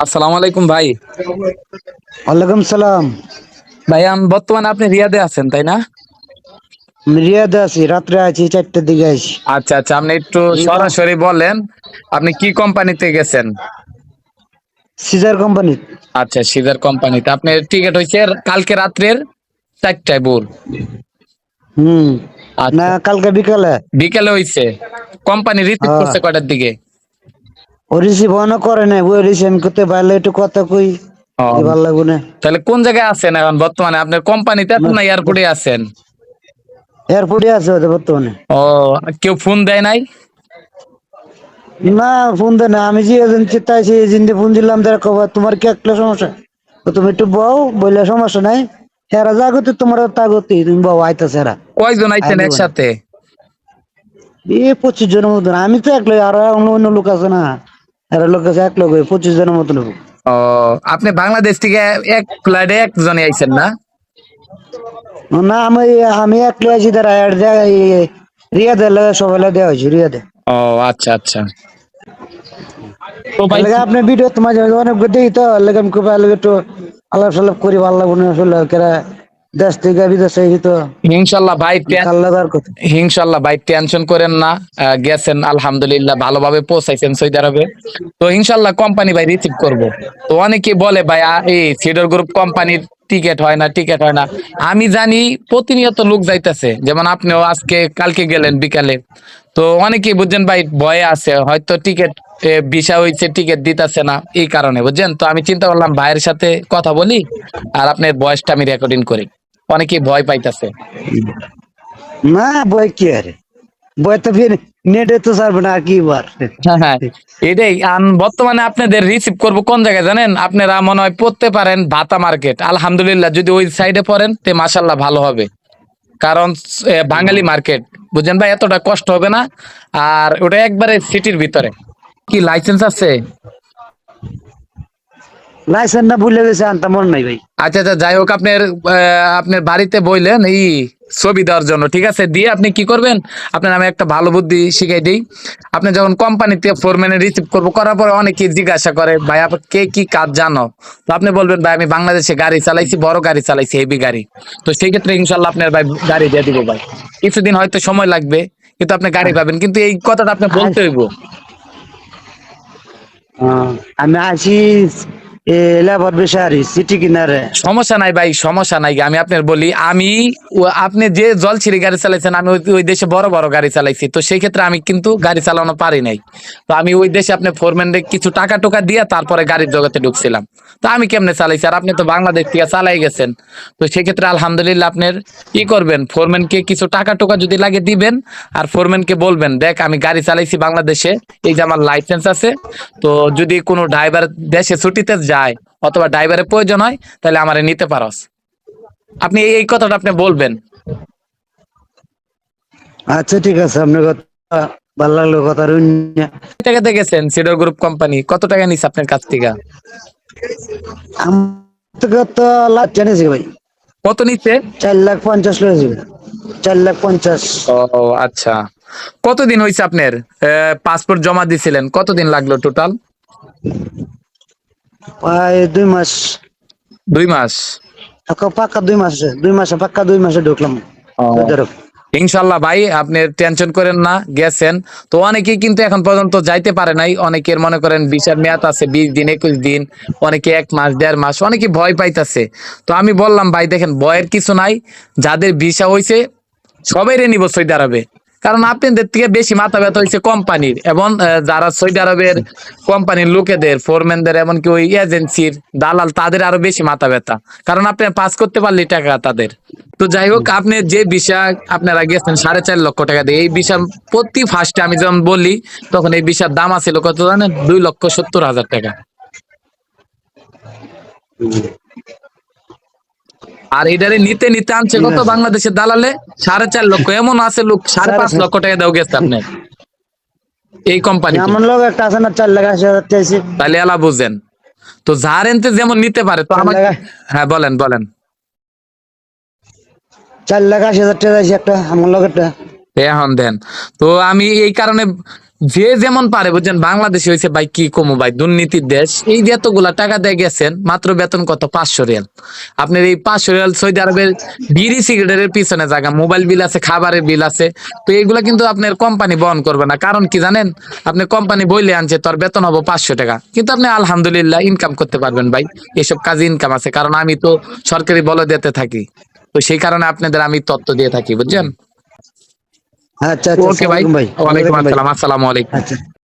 আসসালামু আলাইকুম ভাই। ওয়ালাইকুম সালাম। ভাই আমি বর্তমানে আপনি রিয়াদে আছেন তাই না? রিয়াদে আছি রাত্রে আছি চারটার দিকে আছি আচ্ছা আচ্ছা আপনি একটু সরাসরি বলেন আপনি কি কোম্পানিতে গেছেন? Caesar company. আচ্ছা সিজার কোম্পানিতে। আপনার টিকিট হয়েছে কালকে রাত্রের চারটায় ভোর। হুম আচ্ছা। না কালকে বিকালে। বিকেলে হয়েছে কোম্পানি রিসিভ হ্যাঁ। করছে কয়টার দিকে? ও রিসিভ অন করে নাই ওই রিসিভ করতে পারলে একটু কথা কই ভালো লাগবে না। তাহলে কোন জায়গায় আছেন এখন বর্তমানে? আপনার কোম্পানিতে আছেন না এয়ারপোর্টে আছেন? এয়ারপোর্টে আছে বর্তমানে। ও কেউ ফোন দেয় নাই? না ফোন দে না। আমি যে এজেন্সি চাইছি এজেন্সি ফোন দিলাম তারা কবার তোমার কি একটা সমস্যা? তুমি একটু বউ বললে সমস্যা নাই। হেরা জাগতে তোমার তাগতি তুমি বউ আইতাছে এরা কয়জন আইছেন আইবো না। একসাথে? এ পঁচিশ জনের মতন। আমি তো এক লোক আর অন্য অন্য লোক আছে না। এরা লোক আছে এক লোক পঁচিশ জনের মতন লোক। ও আপনি বাংলাদেশ থেকে এক ফ্লাইটে একজনে আইছেন না? না আমি আমি এক লোক আছি তারা রিয়াদে লাগে সবাই দেওয়া হয়েছে রিয়াদে। ও আচ্ছা আচ্ছা। তো ভাই আপনি ভিডিও তোমার অনেক দেখি তো লাগে আমি খুব আলাপ সালাপ করি ভালো লাগবে না আসলে কেরা দেশ থেকে বিদেশে তো ইনশাল্লাহ ভাই ইনশাল্লাহ ভাই টেনশন করেন না গেছেন আলহামদুলিল্লাহ ভালোভাবে পৌঁছাইছেন সৌদি আরবে। তো ইনশাল্লাহ কোম্পানি ভাই রিসিভ করব। তো অনেকে বলে ভাই এই সিডর গ্রুপ কোম্পানির টিকিট হয় না টিকিট হয় না। আমি জানি প্রতিনিয়ত লোক যাইতেছে যেমন আপনিও আজকে কালকে গেলেন বিকালে। তো অনেকেই বুঝছেন ভাই ভয়ে আছে হয়তো টিকিট ভিসা হয়েছে টিকিট দিতেছে না এই কারণে বুঝছেন? তো আমি চিন্তা করলাম ভাইয়ের সাথে কথা বলি আর আপনার বয়সটা আমি রেকর্ডিং করি। অনেকেই ভয় পাইতেছে। না বই কি আরে? বই তো ফির নেটে তো সারবে না আর কি বার? হ্যাঁ হ্যাঁ। এটাই আন বর্তমানে আপনাদের রিসিভ করব কোন জায়গায় জানেন? আপনারা মনে হয় পড়তে পারেন ভাতা মার্কেট আলহামদুলিল্লাহ যদি ওই সাইডে পড়েন তে মাসাল্লাহ ভালো হবে। কারণ বাঙালি মার্কেট বুঝছেন ভাই? এতটা কষ্ট হবে না। আর ওটা একবারে সিটির ভিতরে। কি লাইসেন্স আছে? লাইসেন্স না ভুলে গেছে আনতে মন নাই ভাই। আচ্ছা আচ্ছা যাই হোক আপনার আপনার বাড়িতে বইলেন এই ছবি দেওয়ার জন্য ঠিক আছে? দিয়ে আপনি কি করবেন? আপনার আমি একটা ভালো বুদ্ধি শিখাই দিই। আপনি যখন কোম্পানিতে ফোরম্যানে রিসিভ করব করার পরে অনেকে জিজ্ঞাসা করে ভাই আপনি কে কি কাজ জানো? তো আপনি বলবেন ভাই আমি বাংলাদেশে গাড়ি চালাইছি বড় গাড়ি চালাইছি হেভি গাড়ি। তো সেই ক্ষেত্রে ইনশাল্লাহ আপনার ভাই গাড়ি দিয়ে দিব ভাই। কিছুদিন হয়তো সময় লাগবে কিন্তু আপনি গাড়ি পাবেন। কিন্তু এই কথাটা আপনি বলতে হইব। আমি আছি সমস্যা নাই ভাই, সমস্যা নাই। আমি আপনার বলি, আমি আপনি যে জল ছিঁড়ে গাড়ি চালাইছেন, আমি ওই- দেশে বড় বড় গাড়ি চালাইছি। তো সেই ক্ষেত্রে আমি কিন্তু গাড়ি চালানো পারি নাই। তো আমি ওই দেশে আপনি ফোরম্যানকে কিছু টাকা টোকা দিয়ে তারপরে গাড়ির জগতে ঢুকছিলাম। তো আমি কেমনে চালাইছি? আর আপনি তো বাংলাদেশ থেকে চালাই গেছেন। তো সেই ক্ষেত্রে আলহামদুলিল্লাহ আপনার কি করবেন ফোরম্যানকে কিছু টাকা টোকা যদি লাগে দিবেন, আর ফোরম্যানকে বলবেন, দেখ, আমি গাড়ি চালাইছি বাংলাদেশে, এই যে আমার লাইসেন্স আছে, তো যদি কোনো ড্রাইভার দেশে ছুটিতে যায় অথবা ড্রাইভারের প্রয়োজন হয় তাহলে আমারে নিতে পারস। আপনি এই কথাটা আপনি বলবেন। আচ্ছা ঠিক আছে আপনার কথা ভালো লাগল কথা টাকাতে গেছেন সিডর গ্রুপ কোম্পানি কত টাকা নিছে আপনার কাছ থেকে? ভাই। কত নিচ্ছে চার লাখ পঞ্চাশ লেগেছে চার লাখ পঞ্চাশ। ও আচ্ছা। কতদিন হয়েছে আপনার? পাসপোর্ট জমা দিছিলেন। কতদিন লাগল টোটাল প্রায় দুই মাস। দুই মাস? পাক্কা- দুই মাসে দুই মাসে পাক্কা দুই মাসে ঢুকলাম। ইনশাল্লাহ ভাই আপনি টেনশন করেন না গেছেন। তো অনেকেই কিন্তু এখন পর্যন্ত যাইতে পারে নাই। অনেকের মনে করেন বিশার মেয়াদ আছে বিশ দিন একুশ দিন অনেকে এক মাস দেড় মাস অনেকে ভয় পাইতাছে। তো আমি বললাম ভাই দেখেন ভয়ের কিছু নাই। যাদের ভিসা হয়েছে সবাই রে নিব সৌদি আরবে। কারণ আপনাদের থেকে বেশি মাথা ব্যথা হয়েছে কোম্পানির এবং যারা সৌদি আরবের কোম্পানির লোকেদের, ফোরম্যানদের এমনকি ওই এজেন্সির দালাল, তাদের আরও বেশি মাথা ব্যথা। কারণ আপনি পাস করতে পারলে টাকা তাদের। তো যাই হোক, আপনি যে ভিসা আপনারা গেছেন সাড়ে চার লক্ষ টাকা দিয়ে, এই ভিসা প্রতি ফার্স্টে আমি যখন বলি, তখন এই ভিসার দাম আছিল কত জানেন, দুই লক্ষ সত্তর হাজার টাকা। আর এটারে নিতে নিতে আনছে কত বাংলাদেশের দালালে? সাড়ে চার লক্ষ। এমন আছে লোক সাড়ে পাঁচ লক্ষ টাকা দেও গেছে আপনার। এই কোম্পানি এমন লোক একটা আছে না চার লাখ আশি হাজার চাইছে। তাহলে এলা বুঝেন। তো যার এনতে যেমন নিতে পারে তো আমাকে হ্যাঁ বলেন বলেন। চার লাখ আশি হাজার টাকা চাইছে একটা আমার লোক একটা। এখন দেন। তো আমি এই কারণে যে যেমন পারে, বুঝছেন? বাংলাদেশে হয়েছে ভাই, কি কমো ভাই? দুর্নীতির দেশ। এই যে এতগুলা টাকা দিয়ে গেছেন, মাত্র বেতন কত? পাঁচশো রিয়াল। আপনার এই পাঁচশো রিয়াল সৌদি আরবের বিড়ি সিগারেটের পিছনে জায়গা, মোবাইল বিল আছে, খাবারের বিল আছে। তো এইগুলা কিন্তু আপনার কোম্পানি বহন করবে না। কারণ কি জানেন? আপনি কোম্পানি বইলে আনছে, তোর বেতন হব পাঁচশো টাকা। কিন্তু আপনি আলহামদুলিল্লাহ ইনকাম করতে পারবেন ভাই। এসব কাজে ইনকাম আছে। কারণ আমি তো সরকারি বলে দিতে থাকি। তো সেই কারণে আপনাদের আমি তত্ত্ব দিয়ে থাকি, বুঝছেন? আচ্ছা আচ্ছা ওকে ভাই। ভাই। ওয়ালাইকুম আসসালাম। আসসালামু আলাইকুম। আচ্ছা।